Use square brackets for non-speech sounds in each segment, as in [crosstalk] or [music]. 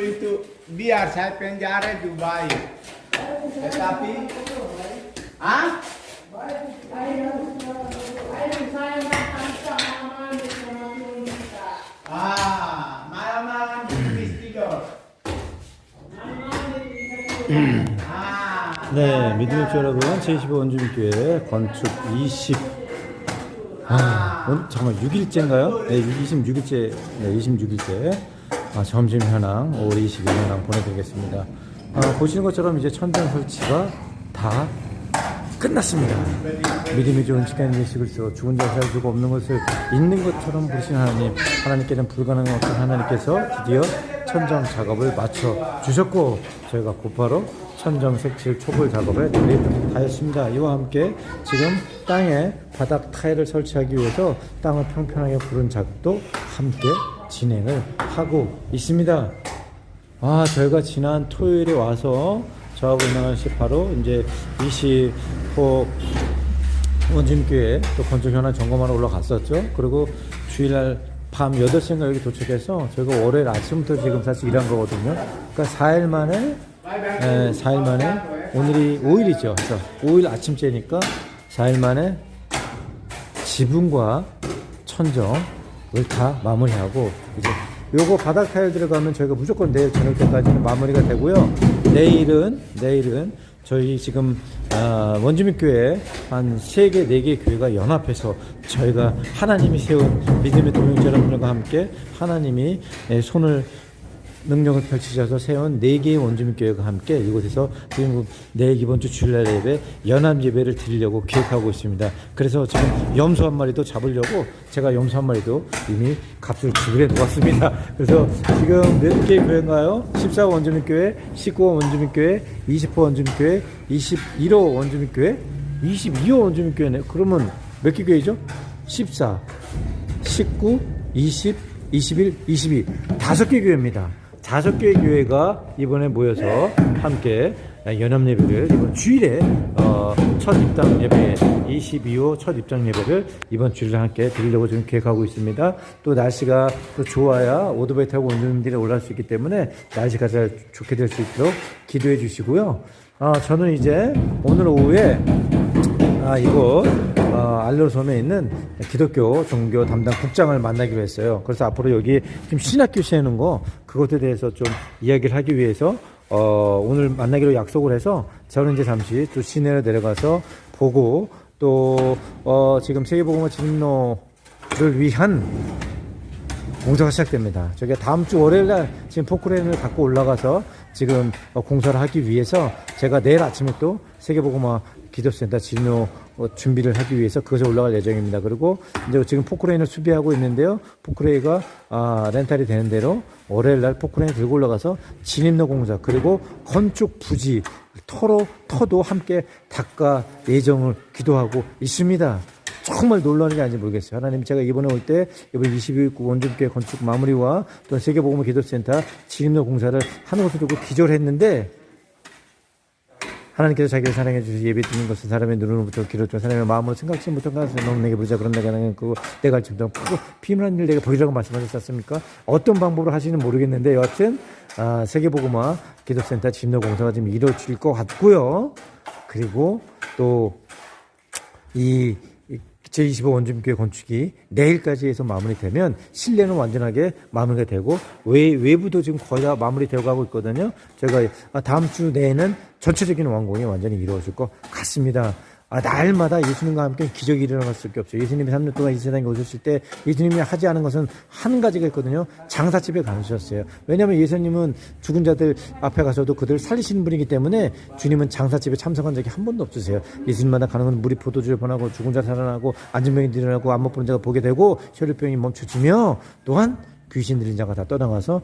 itu biar saya penjara Dubai. Tetapi, ah? Ah, malam-malam tipis tidur. Ah, 네, 믿음의 주 여러분, 제25 원주민교회 건축 20. 아, 오늘 잠깐 6일째인가요? 네, 26일째, 네, 26일째. 아, 점심 현황, 5월 22일 현황 보내드리겠습니다. 아, 보시는 것처럼 이제 천장 설치가 다 끝났습니다. 믿음이 좋은 시간 예식을 써 죽은 자 살수가 없는 것을 있는 것처럼 부르신 하나님, 하나님께는 불가능한 것을 하나님께서 드디어 천장 작업을 마쳐 주셨고 저희가 곧바로 천정 색칠 초벌 작업에 돌입하였습니다. 이와 함께 지금 땅에 바닥 타일을 설치하기 위해서 땅을 평평하게 부른 작업도 함께 진행을 하고 있습니다. 아, 저희가 지난 토요일에 와서 저하고 있는 시 바로 이제 20호 원진교회 또 건축 현황 점검하러 올라갔었죠. 그리고 주일날 밤 8시인가 여기 도착해서 저희가 월요일 아침부터 지금 사실 일한 거거든요. 그러니까 4일 만에, 예, 4일 만에, 오늘이 5일이죠. 그래서 5일 아침째니까 4일 만에 지붕과 천정을 다 마무리하고 이제 요거 바닥 타일 들어가면 저희가 무조건 내일 저녁 때까지는 마무리가 되고요. 내일은 내일은 저희 지금 아, 원주민 교회 한 세 개 네 개 교회가 연합해서 저희가 하나님이 세운 믿음의 동역자 여러분들과 함께 하나님이 예, 손을 능력을 펼치셔서 세운 네 개의 원주민 교회가 함께 이곳에서 지금 내일 이번 주 주일날 예배 연합 예배를 드리려고 계획하고 있습니다. 그래서 지금 염소 한 마리도 잡으려고 제가 염소 한 마리도 이미 값을 지불해 놓았습니다. [laughs] 그래서 지금 몇 개의 교회인가요? 14호 원주민 교회, 19호 원주민 교회, 20호 원주민 교회, 21호 원주민 교회, 22호 원주민 교회네. 그러면 몇 개 교회죠? 14, 19, 20, 21, 22 다섯 개 교회입니다. 다섯 개의 교회가 이번에 모여서 함께 연합 예배를 이번 주일에 어, 첫 입당 예배 22호 첫 입장 예배를 이번 주일에 함께 드리려고 지금 계획하고 있습니다. 또 날씨가 또 좋아야 오토바이 타고 원주민들이 올라올 수 있기 때문에 날씨가 잘 좋게 될 수 있도록 기도해 주시고요. 아, 저는 이제 오늘 오후에 아, 이곳 어, 알로섬에 있는 기독교 종교 담당 국장을 만나기로 했어요. 그래서 앞으로 여기 지금 신학교 세우는 거 그것에 대해서 좀 이야기를 하기 위해서 어, 오늘 만나기로 약속을 해서 저는 이제 잠시 또 시내로 내려가서 보고 또 어, 지금 세계복음화 진로를 위한 공사가 시작됩니다. 저게 다음 주 월요일 날 지금 포크레인을 갖고 올라가서 지금 어, 공사를 하기 위해서 제가 내일 아침에 또 세계보고마 기도센터 진로 어, 준비를 하기 위해서 그것에 올라갈 예정입니다. 그리고 이제 지금 포크레인을 수비하고 있는데요. 포크레인가 아, 렌탈이 되는 대로 월요일 날 포크레인 들고 올라가서 진입로 공사 그리고 건축 부지 터로 터도 함께 닦아 예정을 기도하고 있습니다. 정말 놀라는 게 아닌지 모르겠어요. 하나님 제가 이번에 올 때 이번 22일 원주교회 건축 마무리와 또 세계복음 기도센터 진입로 공사를 하는 것을 두고 기절했는데 하나님께서 자기를 사랑해 주시 예배 드리는 것은 사람의 눈으로부터 길었죠 사람의 마음으로 생각지 못한 것을 너무 내게 부르자 그런 내가 나는 그 내가 지금 크고 피임한 일 내가 보이라고 말씀하셨습니까? 어떤 방법으로 하시는 모르겠는데 여하튼 아, 세계복음화 기도센터 진입로 공사가 지금 이루어질 것 같고요. 그리고 또 이 제25 원주민교회 건축이 내일까지 해서 마무리되면 실내는 완전하게 마무리가 되고 외, 외부도 지금 거의 다 마무리되어 가고 있거든요. 제가 아, 다음 주 내에는 전체적인 완공이 완전히 이루어질 것 같습니다. 아, 날마다 예수님과 함께 기적이 일어날 수밖에 없어요. 예수님이 3년 동안 이 세상에 오셨을 때 예수님이 하지 않은 것은 한 가지가 있거든요. 장사집에 가셨어요. 왜냐하면 예수님은 죽은 자들 앞에 가서도 그들을 살리시는 분이기 때문에 주님은 장사집에 참석한 적이 한 번도 없으세요. 예수님마다 가는 건 물이 포도주를 번하고 죽은 자 살아나고 앉은 병이 일어나고 안못 보는 자가 보게 되고 혈류병이 멈춰지며 또한 귀신 들린 자가 다 떠나가서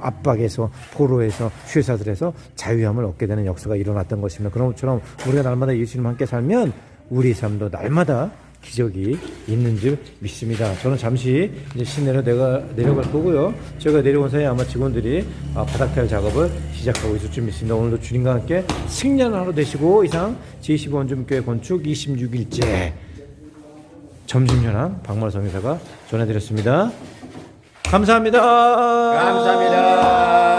압박에서 포로에서 쇠사들에서 자유함을 얻게 되는 역사가 일어났던 것입니다. 그런 것처럼 우리가 날마다 예수님과 함께 살면 우리 삶도 날마다 기적이 있는 줄 믿습니다. 저는 잠시 이제 시내로 내가 내려갈 거고요. 제가 내려온 사이에 아마 직원들이 아, 바닥타일 작업을 시작하고 있을 줄 믿습니다. 오늘도 주님과 함께 승리하는 하루 되시고 이상 제25원주교회 건축 26일째 점심 현황 박마루 성의사가 전해드렸습니다. 감사합니다. 감사합니다.